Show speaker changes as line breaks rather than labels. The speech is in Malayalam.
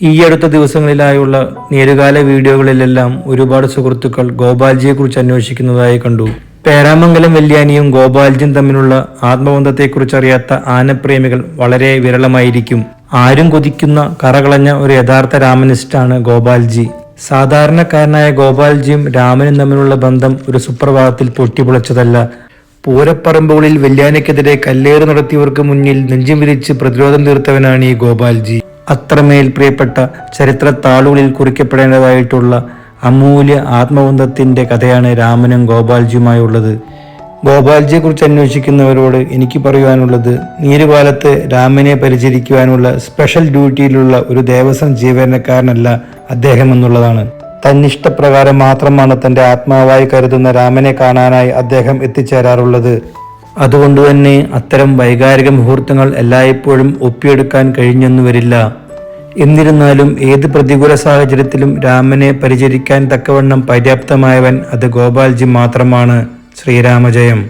ഈ അടുത്ത ദിവസങ്ങളിലായുള്ള നേരുകാല വീഡിയോകളിലെല്ലാം ഒരുപാട് സുഹൃത്തുക്കൾ ഗോപാൽജിയെക്കുറിച്ച് അന്വേഷിക്കുന്നതായി കണ്ടു. പേരാമംഗലം വെല്യാനിയും ഗോപാൽജിയും തമ്മിലുള്ള ആത്മബന്ധത്തെക്കുറിച്ച് അറിയാത്ത ആനപ്രേമികൾ വളരെ വിരളമായിരിക്കും. ആരും കൊതിക്കുന്ന കറകളഞ്ഞ ഒരു യഥാർത്ഥ രാമനിസ്റ്റാണ് ഗോപാൽജി. സാധാരണക്കാരനായ ഗോപാൽജിയും രാമനും തമ്മിലുള്ള ബന്ധം ഒരു സുപ്രഭാതത്തിൽ പൊട്ടിപ്പൊളിച്ചതല്ല പൂരപ്പറമ്പുകളിൽ വെല്യാനയ്ക്കെതിരെ കല്ലേറ് നടത്തിയവർക്ക് മുന്നിൽ നെഞ്ചും വിരിച്ച് പ്രതിരോധം തീർത്തവനാണ് ഈ ഗോപാൽജി. അത്രമേൽ പ്രിയപ്പെട്ട ചരിത്ര താളുകളിൽ കുറിക്കപ്പെടേണ്ടതായിട്ടുള്ള അമൂല്യ ആത്മബന്ധത്തിന്റെ കഥയാണ് രാമനും ഗോപാൽജിയുമായുള്ളത്. ഗോപാൽജിയെക്കുറിച്ച് അന്വേഷിക്കുന്നവരോട് എനിക്ക് പറയുവാനുള്ളത് നീരുകാലത്ത് രാമനെ പരിചരിക്കുവാനുള്ള സ്പെഷ്യൽ ഡ്യൂട്ടിയിലുള്ള ഒരു ദേവസ്വം ജീവനക്കാരനല്ല അദ്ദേഹം എന്നുള്ളതാണ്. തന്നിഷ്ടപ്രകാരം മാത്രമാണ് തന്റെ ആത്മാവായി കരുതുന്ന രാമനെ കാണാനായി അദ്ദേഹം എത്തിച്ചേരാറുള്ളത്. അതുകൊണ്ട് തന്നെ അത്തരം വൈകാരിക മുഹൂർത്തങ്ങൾ എല്ലായ്പ്പോഴും ഒപ്പിയെടുക്കാൻ കഴിഞ്ഞെന്നു വരില്ല. എന്നിരുന്നാലും ഏത് പ്രതികൂല സാഹചര്യത്തിലും രാമനെ പരിചരിക്കാൻ തക്കവണ്ണം പര്യാപ്തമായവൻ അത് ഗോപാൽജി മാത്രമാണ്. ശ്രീരാമജയം.